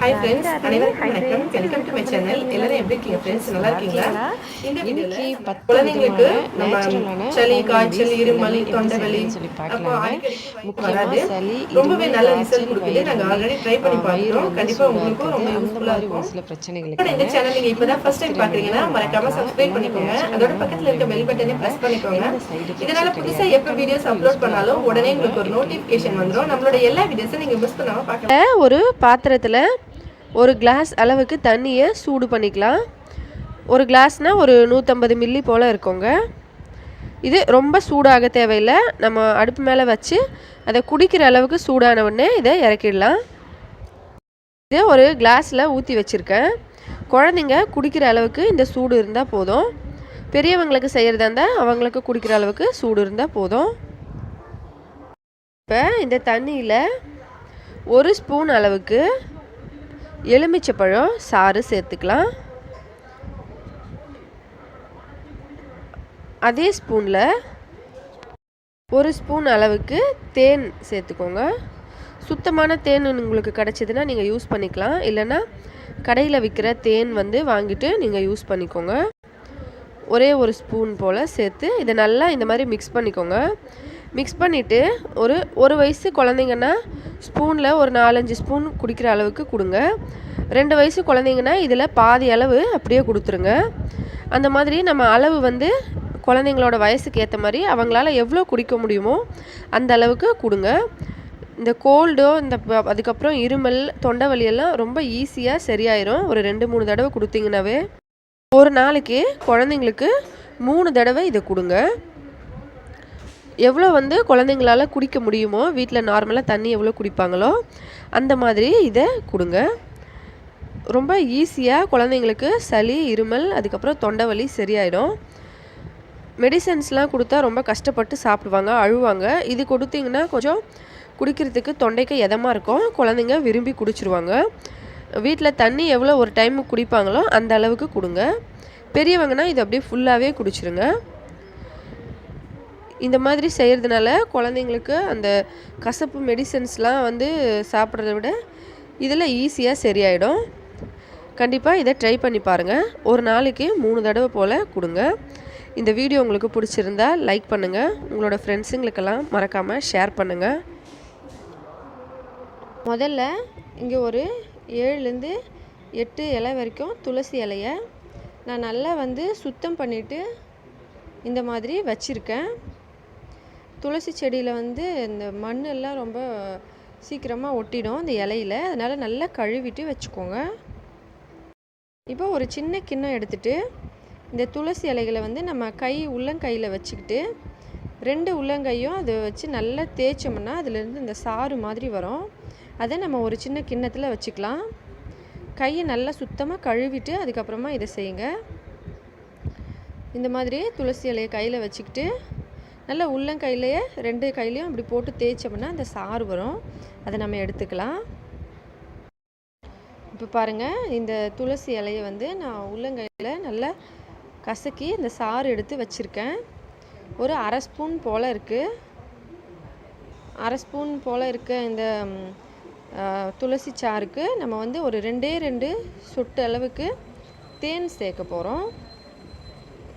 Hi friends அனைவருக்கும் வணக்கம். Welcome to my channel எல்லாரும் எப்படி இருக்கீங்க ஃப்ரெண்ட்ஸ் நல்லா இருக்கீங்களா? இந்த பத்து குழந்தைங்களுக்கு நம்ம சளி காய்ச்சல் இருமல் எப்படி தொண்டை வலி செய்யணும்னு சொல்லி முக்கியமா வராது. ரொம்பவே நல்ல ரிசல்ட் கொடுக்குது. நாங்க ஆல்ரெடி ட்ரை பண்ணி வந்து கண்டிப்பா சூடா உங்களுக்கும் ரொம்ப யூஸ்ஃபுல்லா இருக்கும். சில கூட பிரச்சனைகளுக்கு இந்த சேனல் நீங்க இப்பதான் ஃபர்ஸ்ட் டைம் பாக்குறீங்கன்னா மறக்காம சப்ஸ்கிரைப் பண்ணிக்கோங்க. அதோட பக்கத்துல இருக்க பெல் பட்டனை பிரஸ் பண்ணிக்கோங்க. இதனால புதுசா எப்ப வீடியோஸ் அப்லோட் பண்ணாலும் உடனே உங்களுக்கு ஒரு நோட்டிபிகேஷன் வந்துரும். நம்மளோட எல்லா வீடியோஸும் நீங்க மிஸ் பண்ணாம பார்க்கலாம். ஒரு பாத்திரத்தில் ஒரு கிளாஸ் அளவுக்கு தண்ணியை சூடு பண்ணிக்கலாம். ஒரு கிளாஸ்னால் ஒரு நூற்றம்பது மில்லி போல் இருக்கோங்க. இது ரொம்ப சூடாக தேவையில்லை. நம்ம அடுப்பு மேலே வச்சு அதை குடிக்கிற அளவுக்கு சூடான உடனே இதை இறக்கிடலாம். இதை ஒரு கிளாஸில் ஊற்றி வச்சுருக்கேன். குழந்தைங்க குடிக்கிற அளவுக்கு இந்த சூடு இருந்தால் போதும். பெரியவங்களுக்கு செய்கிறதா இருந்தால் அவங்களுக்கு குடிக்கிற அளவுக்கு சூடு இருந்தால் போதும். இப்போ இந்த தண்ணியில் ஒரு ஸ்பூன் அளவுக்கு எலுமிச்சப்பழம் சாறு சேர்த்துக்கலாம். அதே ஸ்பூனில் ஒரு ஸ்பூன் அளவுக்கு தேன் சேர்த்துக்கோங்க. சுத்தமான தேன் உங்களுக்கு கிடச்சிதுன்னா நீங்கள் யூஸ் பண்ணிக்கலாம். இல்லைன்னா கடையில் விற்கிற தேன் வந்து வாங்கிட்டு நீங்கள் யூஸ் பண்ணிக்கோங்க. ஒரே ஒரு ஸ்பூன் போல் சேர்த்து இதை நல்லா இந்த மாதிரி மிக்ஸ் பண்ணிக்கோங்க. மிக்ஸ் பண்ணிவிட்டு ஒரு ஒரு வயசு குழந்தைங்கன்னா ஸ்பூனில் ஒரு நாலஞ்சு ஸ்பூன் குடிக்கிற அளவுக்கு கொடுங்க. ரெண்டு வயசு குழந்தைங்கன்னா இதில் பாதி அளவு அப்படியே கொடுத்துருங்க. அந்த மாதிரி நம்ம அளவு வந்து குழந்தைங்களோட வயசுக்கு ஏற்ற மாதிரி அவங்களால எவ்வளோ குடிக்க முடியுமோ அந்த அளவுக்கு கொடுங்க. இந்த கோல்டோ இந்த அதுக்கப்புறம் இருமல் தொண்டை வலியெல்லாம் ரொம்ப ஈஸியாக சரியாயிரும். ஒரு ரெண்டு மூணு தடவை கொடுத்தீங்கன்னாவே ஒரு நாளைக்கு குழந்தைங்களுக்கு மூணு தடவை இதை கொடுங்க. எவ்வளோ வந்து குழந்தைங்களால குடிக்க முடியுமோ வீட்டில் நார்மலாக தண்ணி எவ்வளோ குடிப்பாங்களோ அந்த மாதிரி இதை கொடுங்க. ரொம்ப ஈஸியாக குழந்தைங்களுக்கு சளி இருமல் அதுக்கப்புறம் தொண்டை வலி சரியாயிடும். மெடிசன்ஸ்லாம் கொடுத்தா ரொம்ப கஷ்டப்பட்டு சாப்பிடுவாங்க அழுவாங்க. இது கொடுத்தீங்கன்னா கொஞ்சம் குடிக்கிறதுக்கு தொண்டைக்கு எதமாக இருக்கும். குழந்தைங்க விரும்பி குடிச்சிருவாங்க. வீட்டில் தண்ணி எவ்வளோ ஒரு டைம் குடிப்பாங்களோ அந்த அளவுக்கு கொடுங்க. பெரியவங்கன்னா இது அப்படியே ஃபுல்லாகவே குடிச்சிருங்க. இந்த மாதிரி செய்கிறதுனால குழந்தைங்களுக்கு அந்த கசப்பு மெடிசன்ஸ்லாம் வந்து சாப்பிட்றத விட இதில் ஈஸியாக சரியாயிடும். கண்டிப்பாக இதை ட்ரை பண்ணி பாருங்கள் ஒரு நாளைக்கு மூணு தடவை போல் கொடுங்க. இந்த வீடியோ உங்களுக்கு பிடிச்சிருந்தா லைக் பண்ணுங்கள் உங்களோட ஃப்ரெண்ட்ஸுங்களுக்கெல்லாம் மறக்காமல் ஷேர் பண்ணுங்கள் முதல்ல இங்கே ஒரு ஏழுலேருந்து எட்டு இலை வரைக்கும் துளசி இலையை நான் நல்லா வந்து சுத்தம் பண்ணிவிட்டு இந்த மாதிரி வச்சுருக்கேன். துளசி செடியில் வந்து இந்த மண்ணெல்லாம் ரொம்ப சீக்கிரமாக ஒட்டிடும் இந்த இலையில. அதனால் நல்லா கழுவிட்டு வச்சுக்கோங்க. இப்போ ஒரு சின்ன கிண்ணம் எடுத்துட்டு இந்த துளசி இலைகளை வந்து நம்ம கை உள்ளங்கையில் வச்சுக்கிட்டு ரெண்டு உள்ளங்கையும் அதை வச்சு நல்லா தேய்ச்சோம்னா அதுலேருந்து இந்த சாறு மாதிரி வரும். அதை நம்ம ஒரு சின்ன கிண்ணத்தில் வச்சுக்கலாம். கையை நல்லா சுத்தமாக கழுவிட்டு அதுக்கப்புறமா இதை செய்யுங்க. இந்த மாதிரி துளசி இலையை கையில் வச்சுக்கிட்டு நல்லா உள்ளங்கையிலேயே ரெண்டு கையிலையும் அப்படி போட்டு தேய்ச்சோம்னா அந்த சாறு வரும். அதை நம்ம எடுத்துக்கலாம். இப்போ பாருங்கள் இந்த துளசி இலையை வந்து நான் உள்ளங்கையில் நல்லா கசக்கி இந்த சாறு எடுத்து வச்சுருக்கேன். ஒரு அரை ஸ்பூன் போல் இருக்குது அரை ஸ்பூன் போல் இருக்க இந்த துளசி சாருக்கு நம்ம வந்து ஒரு ரெண்டே ரெண்டு சொட்டு அளவுக்கு தேன் சேர்க்க போகிறோம்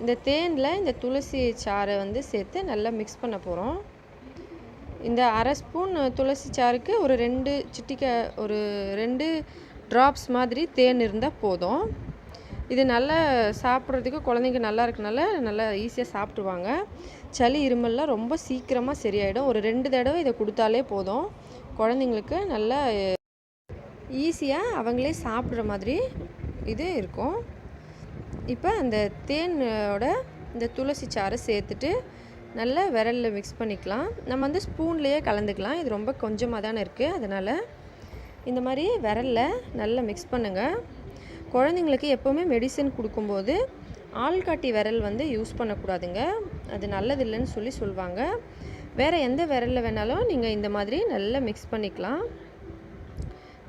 இந்த தேனில் இந்த துளசி சாறை வந்து சேர்த்து நல்லா மிக்ஸ் பண்ண போகிறோம் இந்த அரை ஸ்பூன் துளசி சாருக்கு ஒரு ரெண்டு சிட்டிக்க ஒரு ரெண்டு ட்ராப்ஸ் மாதிரி தேன் இருந்தால் போதும். இது நல்லா சாப்பிட்றதுக்கு குழந்தைங்க நல்லா இருக்கனால நல்லா ஈஸியாக சாப்பிட்ருவாங்க சளி இருமல்லாம் ரொம்ப சீக்கிரமாக சரியாயிடும். ஒரு ரெண்டு தடவை இதை கொடுத்தாலே போதும். குழந்தைங்களுக்கு நல்லா ஈஸியாக அவங்களே சாப்பிட்ற மாதிரி இது இருக்கும். இப்போ அந்த தேனோட இந்த துளசி சாறை சேர்த்துட்டு நல்லா விரலில் மிக்ஸ் பண்ணிக்கலாம். நம்ம வந்து ஸ்பூன்லேயே கலந்துக்கலாம். இது ரொம்ப கொஞ்சமாக தானே இருக்குது அதனால் இந்த மாதிரி விரலில் நல்லா மிக்ஸ் பண்ணுங்கள் குழந்தைங்களுக்கு எப்போவுமே மெடிசன் கொடுக்கும்போது ஆள்காட்டி விரல் வந்து யூஸ் பண்ணக்கூடாதுங்க. அது நல்லதில்லைன்னு சொல்லி சொல்லுவாங்க வேறு எந்த விரலில் வேணாலும் நீங்கள் இந்த மாதிரி நல்லா மிக்ஸ் பண்ணிக்கலாம்.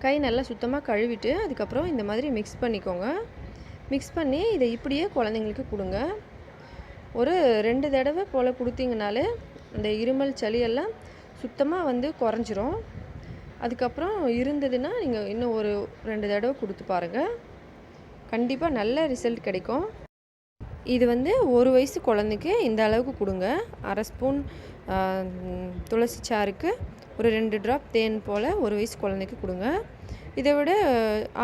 கை நல்லா சுத்தமாக கழுவிட்டு அதுக்கப்புறம் இந்த மாதிரி மிக்ஸ் பண்ணிக்கோங்க. மிக்ஸ் பண்ணி இதை இப்படியே குழந்தைங்களுக்கு கொடுங்க. ஒரு ரெண்டு தடவை போல் கொடுத்தீங்கனாலே இந்த இருமல் சளியெல்லாம் சுத்தமாக வந்து குறைஞ்சிரும். அதுக்கப்புறம் இருந்ததுன்னா நீங்கள் இன்னும் ஒரு ரெண்டு தடவை கொடுத்து பாருங்கள் கண்டிப்பாக நல்ல ரிசல்ட் கிடைக்கும். இது வந்து ஒரு வயசு குழந்தைக்கு இந்த அளவுக்கு கொடுங்க. அரை ஸ்பூன் துளசி சாறுக்கு ஒரு ரெண்டு ட்ராப் தேன் போல் ஒரு வயசு குழந்தைக்கு கொடுங்க. இதை விட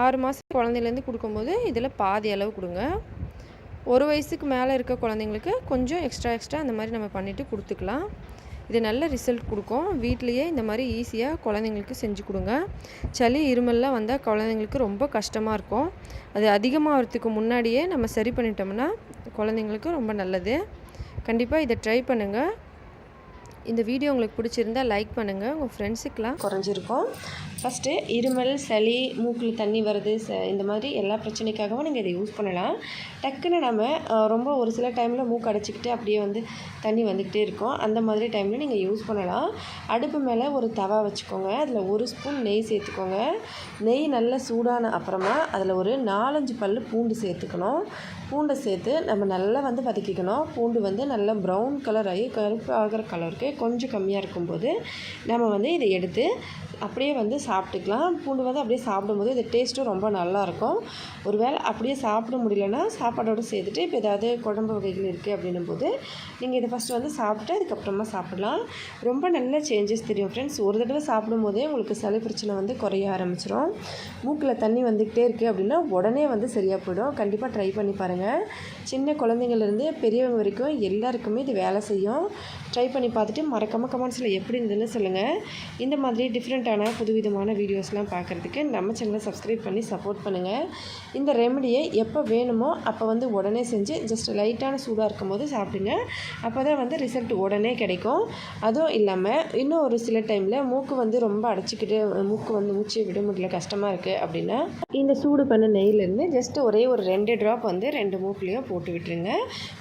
ஆறு மாதம் குழந்தையிலேருந்து கொடுக்கும்போது இதில் பாதி அளவு கொடுங்க. ஒரு வயசுக்கு மேலே இருக்க குழந்தைங்களுக்கு கொஞ்சம் எக்ஸ்ட்ரா எக்ஸ்ட்ரா அந்த மாதிரி நம்ம பண்ணிவிட்டு கொடுத்துக்கலாம். இது நல்ல ரிசல்ட் கொடுக்கும். வீட்லேயே இந்த மாதிரி ஈஸியாக குழந்தைங்களுக்கு செஞ்சு கொடுங்க. சளி இருமல்லாம் வந்தால் குழந்தைங்களுக்கு ரொம்ப கஷ்டமாக இருக்கும். அது அதிகமாகிறதுக்கு முன்னாடியே நம்ம சரி பண்ணிட்டோம்னா குழந்தைங்களுக்கு ரொம்ப நல்லது. கண்டிப்பாக இதை ட்ரை பண்ணுங்கள் இந்த வீடியோ உங்களுக்கு பிடிச்சிருந்தா லைக் பண்ணுங்கள் உங்கள் ஃப்ரெண்ட்ஸுக்கெலாம் குறைஞ்சிருக்கும். ஃபஸ்ட்டு இருமல் சளி மூக்கில் தண்ணி வருது ச இந்த மாதிரி எல்லா பிரச்சனைக்காகவும் நீங்கள் இதை யூஸ் பண்ணலாம். டக்குன்னு நம்ம ரொம்ப ஒரு சில டைமில் மூக்கு அடைச்சிக்கிட்டு அப்படியே வந்து தண்ணி வந்துக்கிட்டே இருக்கும். அந்த மாதிரி டைமில் நீங்கள் யூஸ் பண்ணலாம். அடுப்பு மேலே ஒரு தவா வச்சுக்கோங்க. அதில் ஒரு ஸ்பூன் நெய் சேர்த்துக்கோங்க. நெய் நல்லா சூடான அப்புறமா அதில் ஒரு நாலஞ்சு பல் பூண்டு சேர்த்துக்கணும். பூண்டை சேர்த்து நம்ம நல்லா வந்து வதக்கிக்கணும். பூண்டு வந்து நல்லா ப்ரௌன் கலர் ஆகி கருப்பு ஆகிற கலருக்கு கொஞ்சம் கம்மியாக இருக்கும்போது நம்ம வந்து இதை எடுத்து அப்படியே வந்து சாப்பிட்டுக்கலாம். பூண்டு வந்து அப்படியே சாப்பிடும்போது இது டேஸ்ட்டும் ரொம்ப நல்லாயிருக்கும். ஒரு வேளை அப்படியே சாப்பிட முடியலன்னா சாப்பாடோடு சேர்த்துட்டு இப்போ ஏதாவது குழம்பு வகைகள் இருக்குது அப்படின்னும் போது நீங்கள் இதை ஃபஸ்ட்டு வந்து சாப்பிட்டு அதுக்கப்புறமா சாப்பிடலாம். ரொம்ப நல்ல சேஞ்சஸ் தெரியும் ஃப்ரெண்ட்ஸ் ஒரு தடவை சாப்பிடும்போதே உங்களுக்கு சளி பிரச்சனை வந்து குறைய ஆரம்பிச்சிடும் மூக்கில் தண்ணி வந்துக்கிட்டே இருக்குது அப்படின்னா உடனே வந்து சரியாக போயிடும். கண்டிப்பாக ட்ரை பண்ணி பாருங்கள் சின்ன குழந்தைங்கள்லேருந்து பெரியவங்க வரைக்கும் எல்லாருக்குமே இது வேலை செய்யும். ட்ரை பண்ணி பார்த்துட்டு மறக்காமல் கமெண்ட்ஸில் எப்படி இருந்ததுன்னு சொல்லுங்கள் இந்த மாதிரி டிஃப்ரெண்ட்டான புதுவிதமான வீடியோஸ்லாம் பார்க்குறதுக்கு நம்ம சேனலை சப்ஸ்கிரைப் பண்ணி சப்போர்ட் பண்ணுங்கள் இந்த ரெமடியை எப்போ வேணுமோ அப்போ வந்து உடனே செஞ்சு ஜஸ்ட் லைட்டான சூடாக இருக்கும்போது சாப்பிடுங்க. அப்போ தான் வந்து ரிசல்ட் உடனே கிடைக்கும். அதுவும் இல்லாமல் இன்னும் ஒரு சில டைமில் மூக்கு வந்து ரொம்ப அடைச்சிக்கிட்டு மூக்கு வந்து மூச்சு விட முடியல கஷ்டமாக இருக்குது அப்படின்னா இந்த சூடு பண்ண நெய்லேருந்து ஜஸ்ட் ஒரே ஒரு ரெண்டு ட்ராப் வந்து ரெண்டு மூக்குலேயும் போட்டு விட்டுருங்க.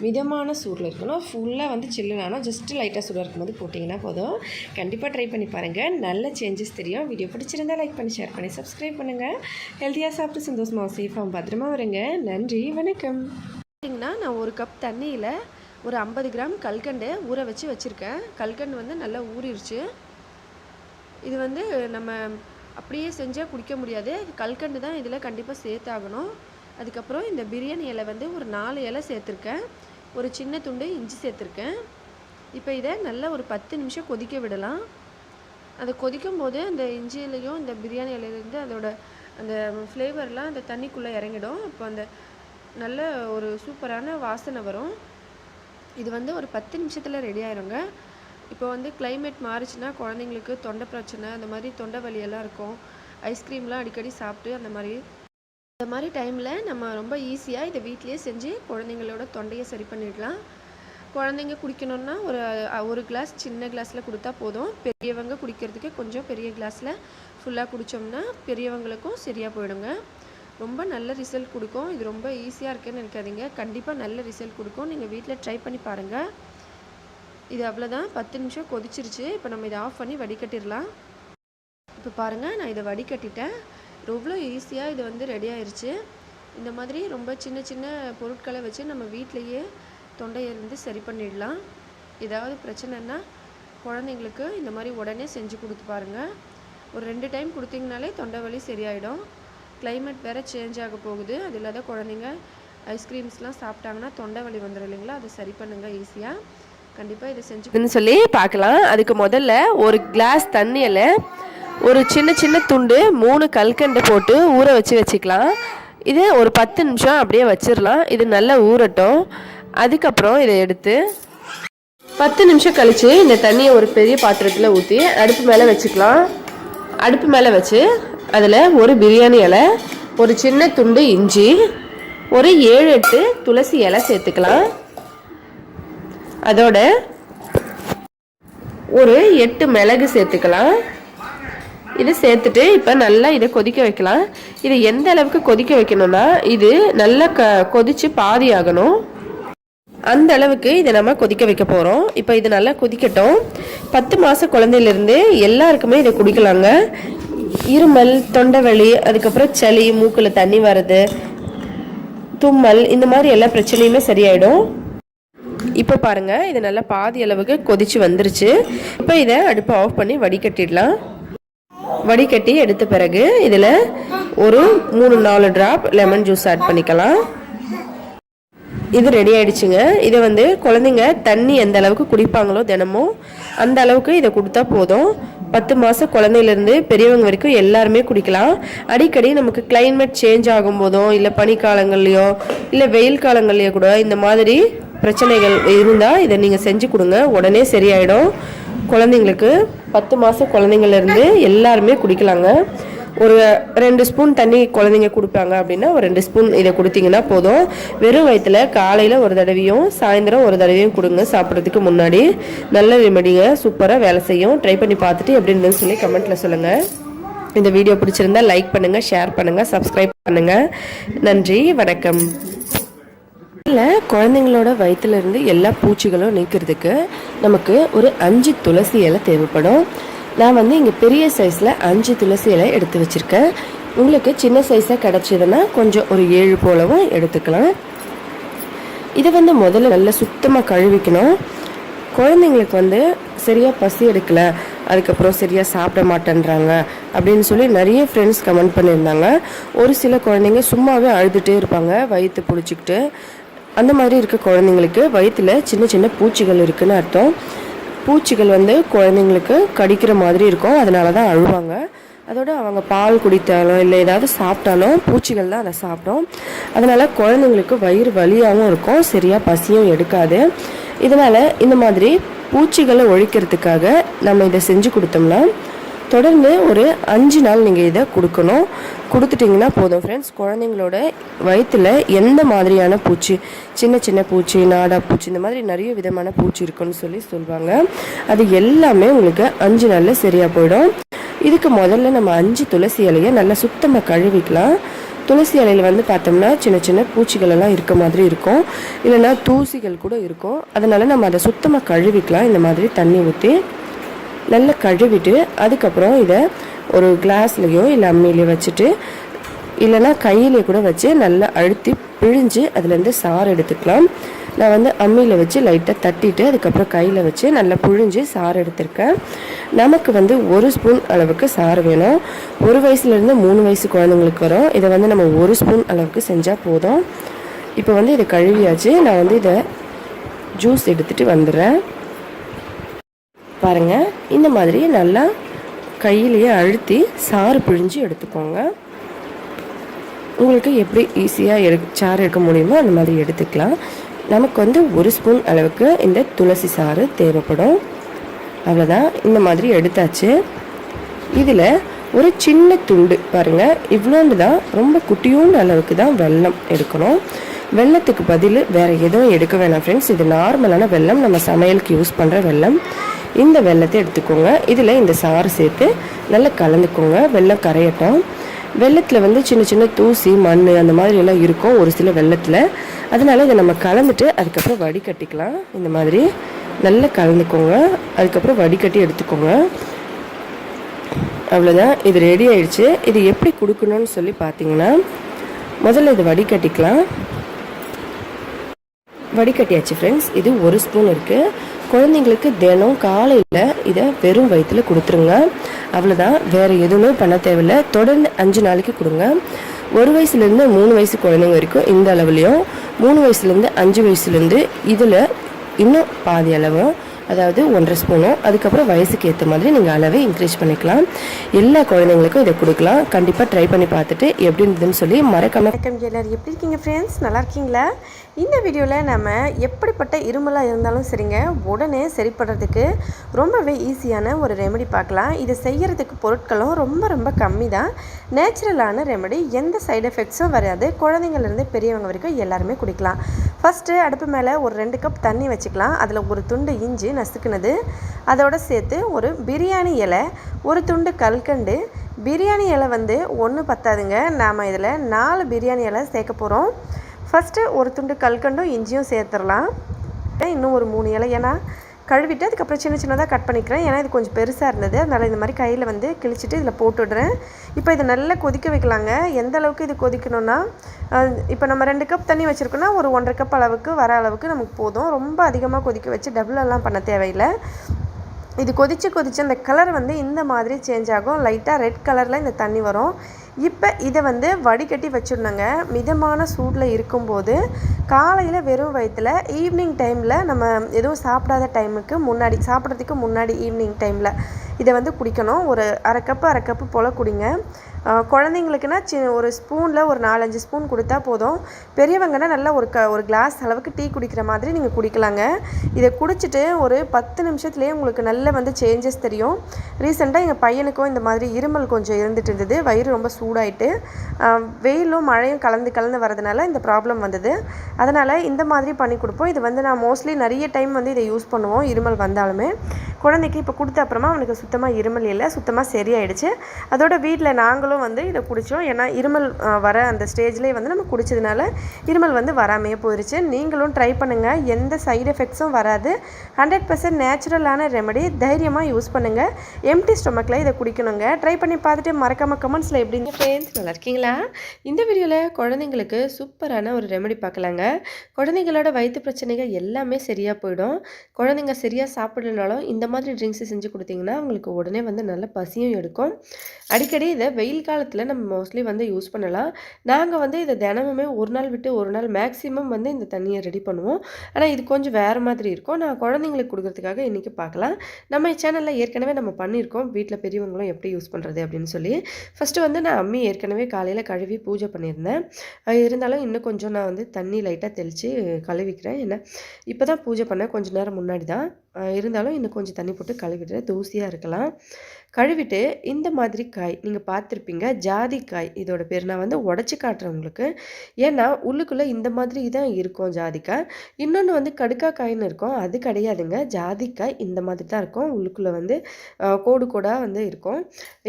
மிதமான சூடில் இருக்கணும். ஃபுல்லாக வந்து சில்லுனாலும் ஜஸ்ட் லைட்டாக சூடாக இருக்கும்போது போட்டிங்கன்னா போதும். கண்டிப்பாக ட்ரை பண்ணி பாருங்கள் நல்ல சேஞ்சஸ் தெரியும். வீடியோ பிடிச்சிருந்தா லைக் பண்ணி ஷேர் பண்ணி சப்ஸ்கிரைப் பண்ணுங்கள் ஹெல்த்தியாக சாப்பிட்டு சந்தோஷமாக சேஃபாக பத்திரமா வருங்க. நன்றி வணக்கம். பார்த்தீங்கன்னா நான் ஒரு கப் தண்ணியில் ஒரு ஐம்பது கிராம் கல்கண்டு ஊற வச்சு வச்சுருக்கேன். கல்கண்டு வந்து நல்லா ஊறிடுச்சு இது வந்து நம்ம அப்படியே செஞ்சால் குடிக்க முடியாது. கல்கண்டு தான் இதில் கண்டிப்பாக சேர்த்தாகணும். அதுக்கப்புறம் இந்த பிரியாணி இலை வந்து ஒரு நாலு இலை சேர்த்துருக்கேன். ஒரு சின்ன துண்டு இஞ்சி சேர்த்துருக்கேன். இப்போ இதை நல்லா ஒரு பத்து நிமிஷம் கொதிக்க விடலாம். அதை கொதிக்கும் போது அந்த இஞ்சியிலையும் இந்த பிரியாணி இலையிலேருந்து அதோட அந்த ஃப்ளேவர்லாம் அந்த தண்ணிக்குள்ளே இறங்கிடும். அப்போ அந்த நல்ல ஒரு சூப்பரான வாசனை வரும். இது வந்து ஒரு பத்து நிமிஷத்தில் ரெடி ஆயிருங்க. இப்போ வந்து கிளைமேட் மாறிச்சுன்னா குழந்தைங்களுக்கு தொண்டை பிரச்சனை அந்த மாதிரி தொண்டை வலியெல்லாம் இருக்கும். ஐஸ்கிரீம்லாம் அடிக்கடி சாப்பிட்டு அந்த மாதிரி. இந்த மாதிரி டைமில் நம்ம ரொம்ப ஈஸியாக இதை வீட்டிலேயே செஞ்சு குழந்தைங்களோட தொண்டையை சரி பண்ணிடலாம். குழந்தைங்க குடிக்கணும்னா ஒரு ஒரு கிளாஸ் சின்ன கிளாஸில் கொடுத்தா போதும். பெரியவங்க குடிக்கிறதுக்கு கொஞ்சம் பெரிய கிளாஸில் ஃபுல்லாக குடித்தோம்னா பெரியவங்களுக்கும் சரியாக போயிடுங்க. ரொம்ப நல்ல ரிசல்ட் கொடுக்கும். இது ரொம்ப ஈஸியாக இருக்குன்னு நினைக்காதீங்க. கண்டிப்பாக நல்ல ரிசல்ட் கொடுக்கும். நீங்கள் வீட்டில் ட்ரை பண்ணி பாருங்கள் இது அவ்வளோதான் பத்து நிமிஷம் கொதிச்சிருச்சு. இப்போ நம்ம இதை ஆஃப் பண்ணி வடிகட்டிடலாம். இப்போ பாருங்கள் நான் இதை வடிகட்டிட்டேன். எவ்வளோ ஈஸியாக இது வந்து ரெடி ஆயிடுச்சு இந்த மாதிரி ரொம்ப சின்ன சின்ன பொருட்களை வச்சு நம்ம வீட்லேயே தொண்டையிலேருந்து சரி பண்ணிடலாம். ஏதாவது பிரச்சனைன்னா குழந்தைங்களுக்கு இந்த மாதிரி உடனே செஞ்சு கொடுத்து பாருங்கள் ஒரு ரெண்டு டைம் கொடுத்தீங்கனாலே தொண்டை வலி சரியாயிடும். கிளைமேட் வேறு சேஞ்ச் ஆக போகுது. அது இல்லாத குழந்தைங்க ஐஸ்கிரீம்ஸ்லாம் சாப்பிட்டாங்கன்னா தொண்டை வலி வந்துடும் இல்லைங்களா? அதை சரி பண்ணுங்கள் ஈஸியாக கண்டிப்பாக இதை செஞ்சுன்னு சொல்லி பார்க்கலாம். அதுக்கு முதல்ல ஒரு கிளாஸ் தண்ணியில் ஒரு சின்ன சின்ன துண்டு மூணு கல்கண்டை போட்டு ஊற வச்சு வச்சுக்கலாம். இது ஒரு பத்து நிமிஷம் அப்படியே வச்சிடலாம். இது நல்லா ஊறட்டும். அதுக்கப்புறம் இதை எடுத்து பத்து நிமிஷம் கழித்து இந்த தண்ணியை ஒரு பெரிய பாத்திரத்தில் ஊற்றி அடுப்பு மேலே வச்சுக்கலாம். அடுப்பு மேலே வச்சு அதில் ஒரு பிரியாணி இலை ஒரு சின்ன துண்டு இஞ்சி ஒரு ஏழு எட்டு துளசி இலை சேர்த்துக்கலாம். அதோட ஒரு எட்டு மிளகு சேர்த்துக்கலாம். இது சேர்த்துட்டு இப்போ நல்லா இதை கொதிக்க வைக்கலாம். இது எந்த அளவுக்கு கொதிக்க வைக்கணும்னா இது நல்லா க கொதித்து பாதி ஆகணும். அந்த அளவுக்கு இதை நம்ம கொதிக்க வைக்க போகிறோம் இப்போ இது நல்லா கொதிக்கட்டும். பத்து மாத குழந்தையிலேருந்து எல்லாருக்குமே இதை குடிக்கலாங்க. இருமல் தொண்டைவலி அதுக்கப்புறம் சளி மூக்கில் தண்ணி வர்றது தும்மல் இந்த மாதிரி எல்லா பிரச்சனையுமே சரியாயிடும். இப்போ பாருங்க இது நல்லா பாதி அளவுக்கு கொதிச்சு வந்துருச்சு. இப்போ இதை அடுப்பை ஆஃப் பண்ணி வடிகட்டிடலாம். வடிகட்டி எடுத்த பிறகு இதில் ஒரு மூணு நாலு டிராப் லெமன் ஜூஸ் ஆட் பண்ணிக்கலாம். இது ரெடி ஆயிடுச்சுங்க. இதை வந்து குழந்தைங்க தண்ணி எந்த அளவுக்கு குடிப்பாங்களோ தினமும் அந்த அளவுக்கு இதை கொடுத்தா போதும். பத்து மாதம் குழந்தையிலேருந்து பெரியவங்க வரைக்கும் எல்லாருமே குடிக்கலாம். அடிக்கடி நமக்கு கிளைமேட் சேஞ்ச் ஆகும் போதும் இல்லை பனிக்காலங்கள்லையோ இல்லை வெயில் காலங்கள்லையோ கூட இந்த மாதிரி பிரச்சனைகள் இருந்தால் இதை நீங்கள் செஞ்சு கொடுங்க. உடனே சரியாயிடும். குழந்தைங்களுக்கு பத்து மாதம் குழந்தைங்கள்லேருந்து எல்லாருமே குடிக்கலாங்க. ஒரு ரெண்டு ஸ்பூன் தண்ணி குழந்தைங்க கொடுப்பாங்க அப்படின்னா ஒரு ரெண்டு ஸ்பூன் இதை கொடுத்தீங்கன்னா போதும். வெறும் வயிற்றுல காலையில் ஒரு தடவையும் சாயந்தரம் ஒரு தடவையும் கொடுங்க சாப்பிட்றதுக்கு முன்னாடி. நல்ல ரெமெடிங்க சூப்பராக வேலை செய்யும். ட்ரை பண்ணி பார்த்துட்டு அப்படின்னு சொல்லி கமெண்ட்டில் சொல்லுங்கள் இந்த வீடியோ பிடிச்சிருந்தா லைக் பண்ணுங்கள் ஷேர் பண்ணுங்கள் சப்ஸ்கிரைப் பண்ணுங்கள் நன்றி வணக்கம். இல்லை குழந்தைங்களோட வயிற்றுலேருந்து எல்லா பூச்சிகளும் நீக்கிறதுக்கு நமக்கு ஒரு அஞ்சு துளசி இலை தேவைப்படும். நான் வந்து இங்கே பெரிய சைஸில் அஞ்சு துளசி இலை எடுத்து வச்சுருக்கேன். உங்களுக்கு சின்ன சைஸாக கிடச்சிதுன்னா கொஞ்சம் ஒரு ஏழு போலவும் எடுத்துக்கலாம். இதை வந்து முதல்ல நல்லா சுத்தமாக கழுவிக்கணும். குழந்தைங்களுக்கு வந்து சரியாக பசி எடுக்கலை அதுக்கப்புறம் சரியாக சாப்பிட மாட்டேன்றாங்க அப்படின்னு சொல்லி நிறைய ஃப்ரெண்ட்ஸ் கமெண்ட் பண்ணியிருந்தாங்க. ஒரு சில குழந்தைங்க சும்மாவே அழுதுகிட்டே இருப்பாங்க வயிற்று பிடிச்சிக்கிட்டு அந்த மாதிரி இருக்க குழந்தைங்களுக்கு வயிற்றில் சின்ன சின்ன பூச்சிகள் இருக்குதுன்னு அர்த்தம். பூச்சிகள் வந்து குழந்தைங்களுக்கு கடிக்கிற மாதிரி இருக்கும். அதனால தான் அழுவாங்க. அதோடு அவங்க பால் குடித்தாலும் இல்லை ஏதாவது சாப்பிட்டாலும் பூச்சிகள் தான் அதை சாப்பிடும். அதனால் குழந்தைங்களுக்கு வயிறு வலியாகவும் இருக்கும். சரியாக பசியும் எடுக்காது. இதனால் இந்த மாதிரி பூச்சிகளை ஒழிக்கிறதுக்காக நம்ம இதை செஞ்சு கொடுத்தோம்னா தொடர்ந்து ஒரு அஞ்சு நாள் நீங்கள் இதை கொடுக்கணும். கொடுத்துட்டிங்கன்னா போதும் ஃப்ரெண்ட்ஸ் குழந்தைங்களோட வயிற்றில் எந்த மாதிரியான பூச்சி சின்ன சின்ன பூச்சி நாடா பூச்சி இந்த மாதிரி நிறைய விதமான பூச்சி இருக்குன்னு சொல்லி சொல்லுவாங்க அது எல்லாமே உங்களுக்கு அஞ்சு நாளில் சரியாக போயிடும். இதுக்கு முதல்ல நம்ம அஞ்சு துளசி இலையை நல்லா சுத்தமாக கழுவிக்கலாம். துளசி இலையில் வந்து பார்த்தோம்னா சின்ன சின்ன பூச்சிகள் எல்லாம் இருக்க மாதிரி இருக்கும். இல்லைன்னா தூசிகள் கூட இருக்கும். அதனால நம்ம அதை சுத்தமாக கழுவிக்கலாம். இந்த மாதிரி தண்ணி ஊற்றி நல்லா கழுவிட்டு அதுக்கப்புறம் இதை ஒரு கிளாஸ்லேயோ இல்லை அம்மியிலையோ வச்சுட்டு இல்லைன்னா கையிலே கூட வச்சு நல்லா அழுத்தி பிழிஞ்சு அதுலேருந்து சாறு எடுத்துக்கலாம். நான் வந்து அம்மியில் வச்சு லைட்டாக தட்டிட்டு அதுக்கப்புறம் கையில் வச்சு நல்லா புழிஞ்சு சாறு எடுத்திருக்கேன். நமக்கு வந்து ஒரு ஸ்பூன் அளவுக்கு சாறு வேணும். ஒரு வயசுலேருந்து மூணு வயசு குழந்தைங்களுக்கு வரும். இதை வந்து நம்ம ஒரு ஸ்பூன் அளவுக்கு செஞ்சால் போதும். இப்போ வந்து இதை கழுவியாச்சு. நான் வந்து இதை ஜூஸ் எடுத்துகிட்டு வந்துடுறேன். பாருங்க இந்த மாதிரி நல்லா கையிலேயே அழுத்தி சாறு பிழிஞ்சு எடுத்துக்கோங்க. உங்களுக்கு எப்படி ஈஸியாக எடு சாறு எடுக்க முடியுமோ அந்த மாதிரி எடுத்துக்கலாம். நமக்கு வந்து ஒரு ஸ்பூன் அளவுக்கு இந்த துளசி சாறு தேவைப்படும். அவ்வளோதான் இந்த மாதிரி எடுத்தாச்சு. இதில் ஒரு சின்ன துண்டு பாருங்கள் இவ்வளோண்டு தான் ரொம்ப குட்டியோண்டு அளவுக்கு தான் வெல்லம் எடுக்கணும். வெல்லத்துக்கு பதில் வேறு எதுவும் எடுக்க வேணாம் ஃப்ரெண்ட்ஸ் இது நார்மலான வெல்லம் நம்ம சமையலுக்கு யூஸ் பண்ணுற வெல்லம். இந்த வெல்லத்தை எடுத்துக்கோங்க. இதில் இந்த சாறு சேர்த்து நல்லா கலந்துக்கோங்க. வெள்ளம் கரையட்டும். வெள்ளத்தில் வந்து சின்ன சின்ன தூசி மண் அந்த மாதிரி எல்லாம் இருக்கும். ஒரு சில வெள்ளத்தில் அதனால் இதை நம்ம கலந்துட்டு அதுக்கப்புறம் வடிகட்டிக்கலாம். இந்த மாதிரி நல்லா கலந்துக்கோங்க. அதுக்கப்புறம் வடிகட்டி எடுத்துக்கோங்க. அவ்வளோதான். இது ரெடி ஆயிடுச்சு. இது எப்படி கொடுக்கணும்னு சொல்லி பார்த்தீங்கன்னா முதல்ல இது வடிகட்டிக்கலாம். வடிகட்டியாச்சு ஃப்ரெண்ட்ஸ் இது ஒரு ஸ்பூன் இருக்குது குழந்தைங்களுக்கு தினம் காலையில் இதை வெறும் வயிற்றில் கொடுத்துருங்க. அவ்வளோதான் வேறு எதுவுமே பண்ண தேவையில்ல. தொடர்ந்து அஞ்சு நாளைக்கு கொடுங்க. ஒரு வயசுலேருந்து மூணு வயசு குழந்தைங்க வரைக்கும் இந்த அளவுலையும் மூணு வயசுலேருந்து அஞ்சு வயசுலேருந்து இதில் இன்னும் பாதி அளவும் அதாவது ஒன்றரை ஸ்பூனும் அதுக்கப்புறம் வயசுக்கு ஏற்ற மாதிரி நீங்கள் அளவை இன்க்ரீஸ் பண்ணிக்கலாம். எல்லா குழந்தைங்களுக்கும் இதை கொடுக்கலாம். கண்டிப்பாக ட்ரை பண்ணி பார்த்துட்டு எப்படி இருந்ததுன்னு சொல்லி மறக்காம வணக்கம் எல்லாரும் எப்படி இருக்கீங்க ஃப்ரெண்ட்ஸ் நல்லா இருக்கீங்களா? இந்த வீடியோவில் நம்ம எப்படிப்பட்ட இருமலாக இருந்தாலும் சரிங்க உடனே சரிப்படுறதுக்கு ரொம்பவே ஈஸியான ஒரு ரெமெடி பார்க்கலாம். இதை செய்கிறதுக்கு பொருட்களும் ரொம்ப ரொம்ப கம்மி தான் நேச்சுரலான ரெமெடி எந்த சைடு எஃபெக்ட்ஸும் வராது. குழந்தைங்கள்லேருந்து பெரியவங்க வரைக்கும் எல்லாருமே குடிக்கலாம். ஃபஸ்ட்டு அடுப்பு மேலே ஒரு ரெண்டு கப் தண்ணி வச்சுக்கலாம். அதில் ஒரு துண்டு இஞ்சி நசுக்குனது. அதோட சேர்த்து ஒரு பிரியாணி இலை ஒரு துண்டு கல்கண்டு. பிரியாணி இலை வந்து ஒன்று பத்தாதுங்க. நாம் இதில் நாலு பிரியாணி இலை சேர்க்க போகிறோம் ஃபஸ்ட்டு ஒரு துண்டு கல்கண்டும் இஞ்சியும் சேர்த்துடலாம். இன்னும் ஒரு மூணு இலை. ஏன்னா கழுவிட்டு அதுக்கப்புறம் சின்ன சின்னதாக கட் பண்ணிக்கிறேன். ஏன்னா இது கொஞ்சம் பெருசாக இருந்தது. அதனால் இந்த மாதிரி கையில் வந்து கிழிச்சிட்டு இதில் போட்டுடுறேன் இப்போ இதை நல்லா கொதிக்க வைக்கலாங்க. எந்த அளவுக்கு இது கொதிக்கணும்னா இப்போ நம்ம ரெண்டு கப் தண்ணி வச்சுருக்கோன்னா ஒரு ஒன்றரை கப் அளவுக்கு வர அளவுக்கு நமக்கு போதும். ரொம்ப அதிகமாக கொதிக்க வச்சு டபுள் எல்லாம் பண்ண தேவையில்லை. இது கொதித்து கொதித்து அந்த கலர் வந்து இந்த மாதிரி சேஞ்ச் ஆகும். லைட்டாக ரெட் கலரில் இந்த தண்ணி வரும். இப்போ இதை வந்து வடிகட்டி வச்சிடணுங்க. மிதமான சூடில் இருக்கும்போது காலையில் வெறும் வயிற்றில் ஈவினிங் டைமில் நம்ம எதுவும் சாப்பிடாத டைமுக்கு முன்னாடி சாப்பிட்றதுக்கு முன்னாடி ஈவினிங் டைமில் இதை வந்து குடிக்கணும். ஒரு அரை கப்பு அரை கப்பு போல் குடிங்க. குழந்தைங்களுக்குன்னா சி ஒரு ஸ்பூனில் ஒரு நாலஞ்சு ஸ்பூன் கொடுத்தா போதும். பெரியவங்கன்னா நல்லா ஒரு க ஒரு கிளாஸ் அளவுக்கு டீ குடிக்கிற மாதிரி நீங்கள் குடிக்கலாங்க. இதை குடிச்சிட்டு ஒரு பத்து நிமிஷத்துலேயே உங்களுக்கு நல்ல வந்து சேஞ்சஸ் தெரியும். ரீசெண்டாக எங்கள் பையனுக்கும் இந்த மாதிரி இருமல் கொஞ்சம் இருந்துட்டு இருந்தது. வயிறு ரொம்ப சூடாயிட்டு வெயிலும் மழையும் கலந்து கலந்து வரதுனால இந்த ப்ராப்ளம் வந்தது. அதனால் இந்த மாதிரி பண்ணி கொடுப்போம். இது வந்து நான் மோஸ்ட்லி நிறைய டைம் வந்து இதை யூஸ் பண்ணுவோம் இருமல் வந்தாலுமே. குழந்தைக்கு இப்போ கொடுத்த அப்புறமா அவனுக்கு சுத்தமாக இருமல் இல்லை சுத்தமாக சரியாயிடுச்சு. அதோட வீட்டில் நாங்களும் வந்து இதை குடித்தோம் ஏன்னா இருமல் வர அந்த ஸ்டேஜ்லேயே வந்து நம்ம குடித்ததுனால இருமல் வந்து வராமையே போயிடுச்சு நீங்களும் ட்ரை பண்ணுங்கள் எந்த சைடு எஃபெக்ட்ஸும் வராது. ஹண்ட்ரட் பர்சன்ட் நேச்சுரலான ரெமெடி தைரியமாக யூஸ் பண்ணுங்கள் எம்டி ஸ்டொமக்கில் இதை குடிக்கணுங்க. ட்ரை பண்ணி பார்த்துட்டு மறக்காம கமெண்ட்ஸில் எப்படிங்க ஃப்ரெண்ட்ஸ் நல்லா இருக்கீங்களா? இந்த வீடியோவில் குழந்தைங்களுக்கு சூப்பரான ஒரு ரெமெடி பார்க்கலாங்க. குழந்தைங்களோட வயிற்று பிரச்சனைகள் எல்லாமே சரியாக போயிடும். குழந்தைங்க சரியாக சாப்பிடலனாலும் இந்த மாதிரி ட்ரிங்க்ஸை செஞ்சு கொடுத்தீங்கன்னா அவங்களுக்கு உடனே வந்து நல்ல பசியும் எடுக்கும். அடிக்கடி இதை வெயில் காலத்தில் நம்ம மோஸ்ட்லி வந்து யூஸ் பண்ணலாம். நாங்கள் வந்து இதை தினமுமே ஒரு நாள் விட்டு ஒரு நாள் மேக்ஸிமம் வந்து இந்த தண்ணியை ரெடி பண்ணுவோம். ஆனால் இது கொஞ்சம் வேறு மாதிரி இருக்கும். நான் குழந்தைங்களுக்கு கொடுக்குறதுக்காக இன்றைக்கி பார்க்கலாம் நம்ம சேனலில் ஏற்கனவே நம்ம பண்ணியிருக்கோம். வீட்டில் பெரியவங்களும் எப்படி யூஸ் பண்ணுறது அப்படின்னு சொல்லி. ஃபஸ்ட்டு வந்து நான் அம்மி ஏற்கனவே காலையில் கழுவி பூஜை பண்ணியிருந்தேன். இருந்தாலும் இன்னும் கொஞ்சம் நான் வந்து தண்ணி லைட்டாக தெளித்து கழுவிக்கிறேன். என்ன? இப்போ தான் பூஜை பண்ணேன். கொஞ்சம் நேரம் முன்னாடி தான் இருந்தாலும் இன்னும் கொஞ்சம் தண்ணி போட்டு கழுவிடுறேன் தூசியாக இருக்கலாம். கழுவிட்டு இந்த மாதிரி காய் நீங்கள் பார்த்துருப்பீங்க ஜாதிக்காய் இதோட பேர் நான் வந்து உடச்சி காட்டுறேன் உங்களுக்கு. ஏன்னா உள்ளுக்குள்ளே இந்த மாதிரி தான் இருக்கும் ஜாதிக்காய் இன்னொன்று வந்து கடுக்கா காய்னு இருக்கும். அது கிடையாதுங்க. ஜாதிக்காய் இந்த மாதிரி தான் இருக்கும். உள்ளுக்குள்ளே வந்து கோடு கோடாக வந்து இருக்கும்.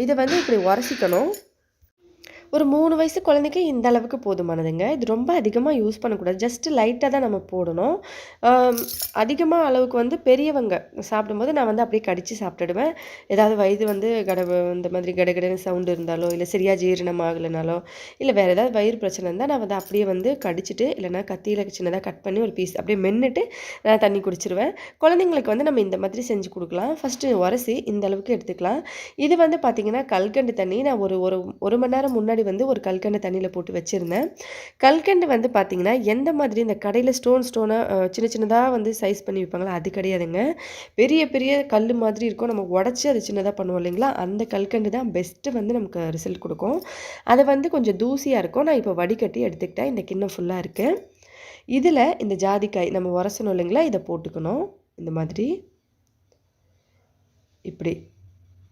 இதை வந்து இப்படி உரசிக்கணும். ஒரு மூணு வயசு குழந்தைக்கு இந்த அளவுக்கு போதுமானதுங்க. இது ரொம்ப அதிகமாக யூஸ் பண்ணக்கூடாது. ஜஸ்ட்டு லைட்டாக தான் நம்ம போடணும். அதிகமாக அளவுக்கு வந்து பெரியவங்க சாப்பிடும்போது நான் வந்து அப்படியே கடித்து சாப்பிட்டுடுவேன். ஏதாவது வயது வந்து கட இந்த மாதிரி கடகடன்னு சவுண்டு இருந்தாலோ இல்லை சரியாக ஜீரணம் ஆகலைனாலோ இல்லை வேறு ஏதாவது வயிறு பிரச்சனை இருந்தால் நான் வந்து அப்படியே வந்து கடிச்சிட்டு இல்லைனா கத்தியில் சின்னதாக கட் பண்ணி ஒரு பீஸ் அப்படியே மென்னுட்டு நான் தண்ணி குடிச்சிருவேன். குழந்தைங்களுக்கு வந்து நம்ம இந்த மாதிரி செஞ்சு கொடுக்கலாம். ஃபஸ்ட்டு உரசி இந்த அளவுக்கு எடுத்துக்கலாம். இது வந்து பார்த்திங்கன்னா கல்கண்டு தண்ணி. நான் ஒரு ஒரு ஒரு மணி நேரம் முன்னாடி வந்து ஒரு கல்கண்டு தண்ணியில் போட்டு வச்சுருந்தேன். கல்கண்டு வந்து பார்த்திங்கன்னா எந்த மாதிரி இந்த கடையில் ஸ்டோன் ஸ்டோனாக சின்ன சின்னதாக வந்து சைஸ் பண்ணி வைப்பாங்களா அது கிடையாதுங்க. பெரிய பெரிய கல் மாதிரி இருக்கும். நம்ம உடச்சி அது சின்னதாக பண்ணுவோம் இல்லைங்களா? அந்த கல்கண்டு தான் பெஸ்ட்டு வந்து நமக்கு ரிசல்ட் கொடுக்கும். அதை வந்து கொஞ்சம் தூசியாக இருக்கும். நான் இப்போ வடிகட்டி எடுத்துக்கிட்டேன். இந்த கிண்ணம் ஃபுல்லாக இருக்குது இதில் இந்த ஜாதிக்காய் நம்ம உரசணும் இல்லைங்களா? இதை போட்டுக்கணும். இந்த மாதிரி. இப்படி.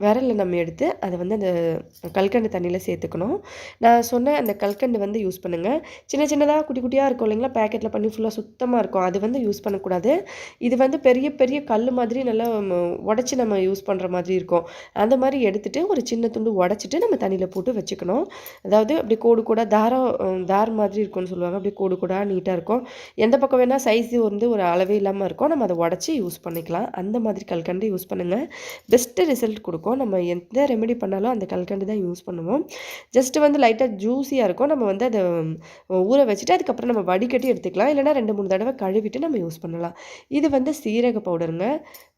விரலில் நம்ம எடுத்து அதை வந்து அந்த கல்கண்டு தண்ணியில் சேர்த்துக்கணும். நான் சொன்ன அந்த கல்கண்டு வந்து யூஸ் பண்ணுங்கள் சின்ன சின்னதாக குட்டி குட்டியாக இருக்கும் இல்லைங்களா? பேக்கெட்டில் பண்ணி ஃபுல்லாக சுத்தமாக இருக்கும். அது வந்து யூஸ் பண்ணக்கூடாது. இது வந்து பெரிய பெரிய கல் மாதிரி நல்லா உடச்சி நம்ம யூஸ் பண்ணுற மாதிரி இருக்கும். அந்த மாதிரி எடுத்துகிட்டு ஒரு சின்ன துண்டு உடச்சிட்டு நம்ம தண்ணியில் போட்டு வச்சுக்கணும். அதாவது அப்படி கோடு கூட தாரம் தார் மாதிரி இருக்கும்னு சொல்லுவாங்க. அப்படி கோடு கூட நீட்டாக இருக்கும். எந்த பக்கம் வேணால் சைஸ் வந்து ஒரு அளவே இல்லாமல் இருக்கும். நம்ம அதை உடச்சி யூஸ் பண்ணிக்கலாம். அந்த மாதிரி கல்கண்டு யூஸ் பண்ணுங்கள் பெஸ்ட்டு ரிசல்ட் கொடுக்கும். நம்ம எந்த ரெமெடி பண்ணாலும் அந்த கல்கண்டு தான் யூஸ் பண்ணுவோம். ஜஸ்ட்டு வந்து லைட்டாக ஜூஸியாக இருக்கும். நம்ம வந்து அதை ஊற வச்சுட்டு அதுக்கப்புறம் நம்ம வடிகட்டி எடுத்துக்கலாம். இல்லைன்னா ரெண்டு மூணு தடவை கழுவிட்டு நம்ம யூஸ் பண்ணலாம். இது வந்து சீரக பவுடருங்க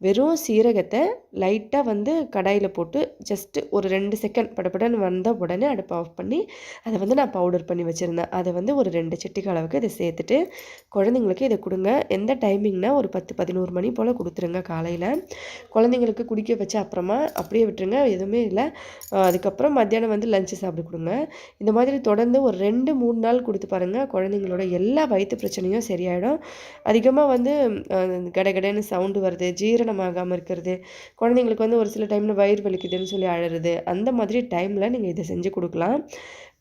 வெறும் சீரகத்தை லைட்டாக வந்து கடாயில் போட்டு ஜஸ்ட்டு ஒரு ரெண்டு செகண்ட் படபடன்னு வந்த உடனே அடுப்பை ஆஃப் பண்ணி அதை வந்து நான் பவுடர் பண்ணி வச்சுருந்தேன். அதை வந்து ஒரு ரெண்டு சிட்டிக்கு அளவுக்கு இதை சேர்த்துட்டு குழந்தைங்களுக்கு இதை கொடுங்க. எந்த டைமிங்னா ஒரு பத்து பதினோரு மணி போல் கொடுத்துருங்க காலையில். குழந்தைங்களுக்கு குடிக்க வச்ச அப்புறமா அப்படியே விட்டுருங்க எதுவுமே இல்லை. அதுக்கப்புறம் மத்தியானம் வந்து லஞ்சு சாப்பிட கொடுங்க. இந்த மாதிரி தொடர்ந்து ஒரு ரெண்டு மூணு நாள் கொடுத்து பாருங்கள் குழந்தைங்களோட எல்லா வயிற்று பிரச்சனையும் சரியாயிடும். அதிகமாக வந்து கடகடன்னு சவுண்டு வருது ஜீரணமாகாமல் இருக்கிறது. குழந்தைங்களுக்கு வந்து ஒரு சில டைமில் வயிறு வலிக்குதுன்னு சொல்லி அழறது. அந்த மாதிரி டைமில் நீங்கள் இதை செஞ்சு கொடுக்கலாம்.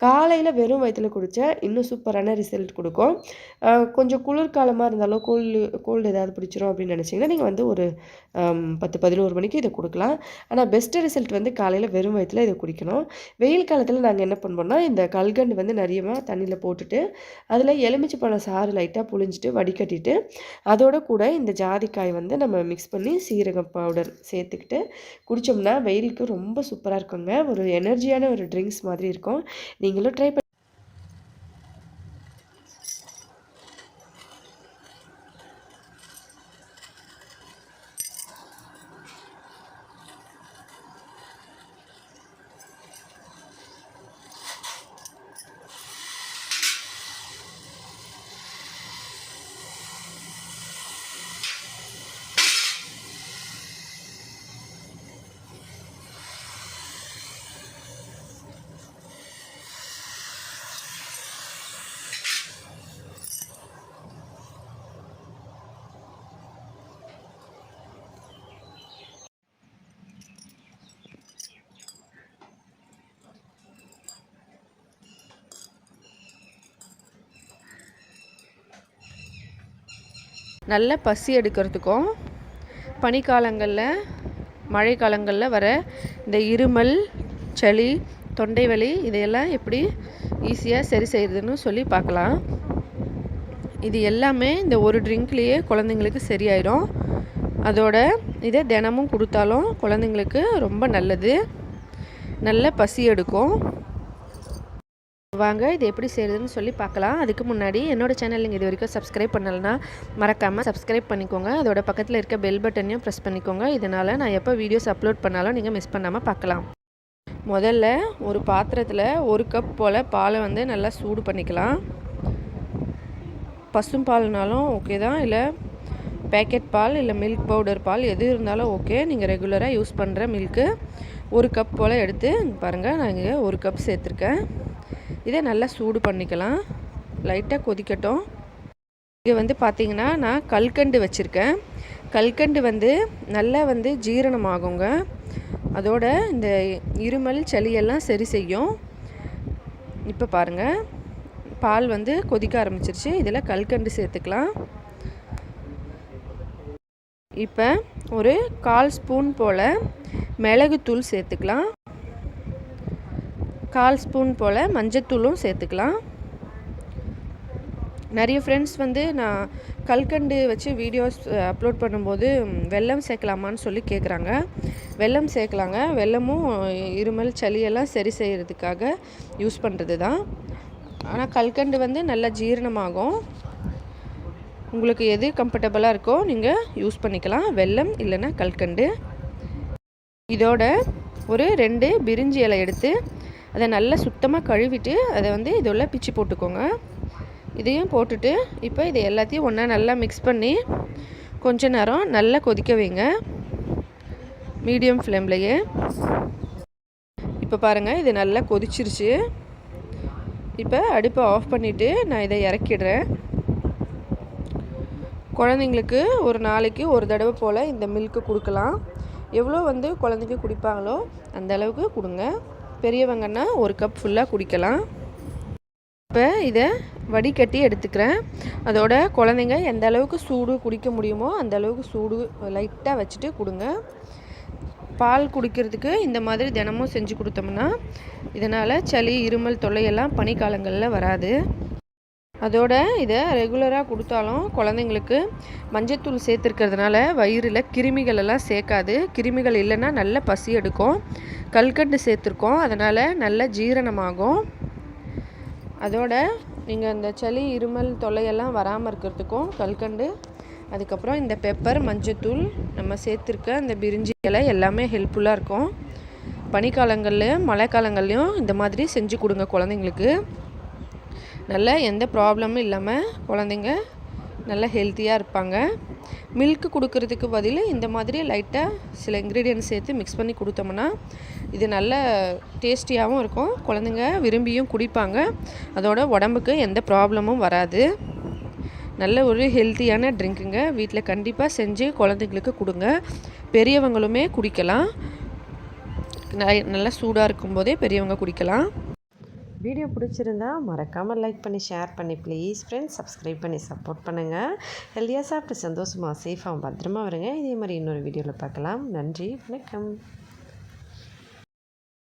காலையில் வெறும் வயிற்றில் குடித்தா இன்னும் சூப்பரான ரிசல்ட் கொடுக்கும். கொஞ்சம் குளிர்காலமாக இருந்தாலும் கோல்டு கோல்டு ஏதாவது பிடிச்சிரும் அப்படின்னு நினச்சிங்கன்னா நீங்கள் வந்து ஒரு பத்து பதினோரு மணிக்கு இதை கொடுக்கலாம். ஆனால் பெஸ்ட்டு ரிசல்ட் வந்து காலையில் வெறும் வயிற்றில் இதை குடிக்கணும். வெயில் காலத்தில் நாங்கள் என்ன பண்ணுவோம்னா இந்த கல்கண்டு வந்து நிறையமாக தண்ணியில் போட்டுட்டு அதில் எலுமிச்சை பழம் சாறு லைட்டாக புழிஞ்சிட்டு வடிகட்டிட்டு அதோட கூட இந்த ஜாதிக்காய் வந்து நம்ம மிக்ஸ் பண்ணி சீரகம் பவுடர் சேர்த்துக்கிட்டு குடித்தோம்னா வெயிலுக்கு ரொம்ப சூப்பராக இருக்குங்க. ஒரு எனர்ஜியான ஒரு ட்ரிங்க்ஸ் மாதிரி இருக்கும். நீங்களும் ட்ரை பண்ணி நல்ல பசி எடுக்கிறதுக்கும் பனிக்காலங்களில் மழை காலங்களில் வர இந்த இருமல் சளி தொண்டை வலி இதையெல்லாம் எப்படி ஈஸியாக சரி செய்கிறதுன்னு சொல்லி பார்க்கலாம். இது எல்லாமே இந்த ஒரு ட்ரிங்க்லேயே குழந்தைங்களுக்கு சரியாயிடும் அதோட இதை தினமும் கொடுத்தாலும் குழந்தைங்களுக்கு ரொம்ப நல்லது. நல்ல பசி எடுக்கும். வாங்க இது எப்படி செய்கிறதுன்னு சொல்லி பார்க்கலாம். அதுக்கு முன்னாடி என்னோட சேனல் நீங்கள் இது வரைக்கும் சப்ஸ்கிரைப் பண்ணலைன்னா மறக்காமல் சப்ஸ்கிரைப் பண்ணிக்கோங்க. அதோட பக்கத்தில் இருக்க பெல் பட்டனையும் ப்ரெஸ் பண்ணிக்கோங்க. இதனால் நான் எப்போ வீடியோஸ் அப்லோட் பண்ணாலும் நீங்கள் மிஸ் பண்ணாமல் பார்க்கலாம். முதல்ல ஒரு பாத்திரத்தில் ஒரு கப் போல் பாலை வந்து நல்லா சூடு பண்ணிக்கலாம். பசும் பால்னாலும் ஓகே தான். இல்லை பேக்கெட் பால் இல்லை மில்க் பவுடர் பால் எது இருந்தாலும் ஓகே நீங்கள் ரெகுலராக யூஸ் பண்ணுற மில்க்கு ஒரு கப் போல் எடுத்து பாருங்கள் நான் இங்கே ஒரு கப் சேர்த்துருக்கேன். இதை நல்லா சூடு பண்ணிக்கலாம். லைட்டாக கொதிக்கட்டும். இங்கே வந்து பார்த்தீங்கன்னா நான் கல்கண்டு வச்சுருக்கேன். கல்கண்டு வந்து நல்லா வந்து ஜீரணமாகுங்க. அதோட இந்த இருமல் சளியெல்லாம் சரி செய்யும். இப்போ பாருங்கள் பால் வந்து கொதிக்க ஆரம்பிச்சிருச்சு. இதில் கல்கண்டு சேர்த்துக்கலாம். இப்போ ஒரு கால் ஸ்பூன் போல் மிளகுத்தூள் சேர்த்துக்கலாம். கால் ஸ்பூன் போல் மஞ்சத்தூளும் சேர்த்துக்கலாம். நிறைய ஃப்ரெண்ட்ஸ் வந்து நான் கல்கண்டு வச்சு வீடியோஸ் அப்லோட் பண்ணும்போது வெள்ளம் வெல்லம் சேர்க்கலாமான்னு சொல்லி கேட்குறாங்க வெல்லம் சேர்க்கலாங்க. வெல்லமும் இருமல் சளியெல்லாம் சரி செய்கிறதுக்காக யூஸ் பண்ணுறது தான் ஆனால் கல்கண்டு வந்து நல்லா ஜீரணமாகும். உங்களுக்கு எது கம்ஃபர்டபுளாக இருக்கோ நீங்கள் யூஸ் பண்ணிக்கலாம். வெல்லம் இல்லைன்னா கல்கண்டு. இதோட ஒரு ரெண்டு பிரிஞ்சி இலை எடுத்து அதை நல்லா சுத்தமாக கழுவிட்டு அதை வந்து இதெல்லாம் பிச்சு போட்டுக்கோங்க. இதையும் போட்டுட்டு இப்போ இதை எல்லாத்தையும் ஒன்றா நல்லா மிக்ஸ் பண்ணி கொஞ்ச நேரம் நல்லா கொதிக்க வைங்க. மீடியம் ஃப்ளேம்லையே. இப்போ பாருங்கள் இது நல்லா கொதிச்சிருச்சு. இப்போ அடுப்பை ஆஃப் பண்ணிவிட்டு நான் இதை இறக்கிடுறேன். குழந்தைங்களுக்கு ஒரு நாளைக்கு ஒரு தடவை போல் இந்த மில்க்கு கொடுக்கலாம். எவ்வளோ வந்து குழந்தைங்க குடிப்பாங்களோ அந்த அளவுக்கு கொடுங்க. பெரியவங்கன்னா ஒரு கப் ஃபுல்லாக குடிக்கலாம். இப்போ இதை வடிகட்டி எடுத்துக்கிறேன். அதோட குழந்தைங்க எந்த அளவுக்கு சூடு குடிக்க முடியுமோ அந்த அளவுக்கு சூடு லைட்டாக வச்சுட்டு கொடுங்க. பால் குடிக்கிறதுக்கு இந்த மாதிரி தினமும் செஞ்சு கொடுத்தோம்னா இதனால் சளி இருமல் தொல்லையெல்லாம் பனிக்காலங்களில் வராது. அதோட இதை ரெகுலராக கொடுத்தாலும் குழந்தைங்களுக்கு மஞ்சத்தூள் சேர்த்துருக்கிறதுனால வயிறில் கிருமிகள் எல்லாம் சேர்க்காது. கிருமிகள் இல்லைன்னா நல்ல பசி எடுக்கும். கல்கண்டு சேர்த்துருக்கோம். அதனால் நல்ல ஜீரணமாகும். அதோட நீங்கள் இந்த சளி இருமல் தொல்லையெல்லாம் வராமல் இருக்கிறதுக்கும் கல்கண்டு அதுக்கப்புறம் இந்த பெப்பர் மஞ்சத்தூள் நம்ம சேர்த்துருக்க இந்த பிரிஞ்சி இலை எல்லாமே ஹெல்ப்ஃபுல்லாக இருக்கும். பனிக்காலங்கள்லையும் மழைக்காலங்கள்லையும் இந்த மாதிரி செஞ்சு கொடுங்க குழந்தைங்களுக்கு. நல்ல எந்த ப்ராப்ளமும் இல்லாமல் குழந்தைங்க நல்ல ஹெல்த்தியாக இருப்பாங்க. மில்க் கொடுக்கறதுக்கு பதில் இந்த மாதிரி லைட்டாக சில இன்க்ரீடியன்ட் சேர்த்து மிக்ஸ் பண்ணி கொடுத்தோம்னா இது நல்ல டேஸ்டியாகவும் இருக்கும். குழந்தைங்க விரும்பியும் குடிப்பாங்க. அதோட உடம்புக்கு எந்த ப்ராப்ளமும் வராது. நல்ல ஒரு ஹெல்த்தியான ட்ரிங்க்குங்க. வீட்டில் கண்டிப்பாக செஞ்சு குழந்தைங்களுக்கு கொடுங்க. பெரியவங்களுமே குடிக்கலாம். ந- நல்லா சூடாக இருக்கும்போதே பெரியவங்க குடிக்கலாம். வீடியோ பிடிச்சிருந்தா மறக்காமல் லைக் பண்ணி ஷேர் பண்ணி ப்ளீஸ் ஃப்ரெண்ட்ஸ். சப்ஸ்கிரைப் பண்ணி சப்போர்ட் பண்ணுங்கள் ஹெல்த்தியாக சாப்பிட்டு சந்தோஷமாக சேஃபாக பத்திரமா வருங்க. இதே மாதிரி இன்னொரு வீடியோவில் பார்க்கலாம். நன்றி வணக்கம்.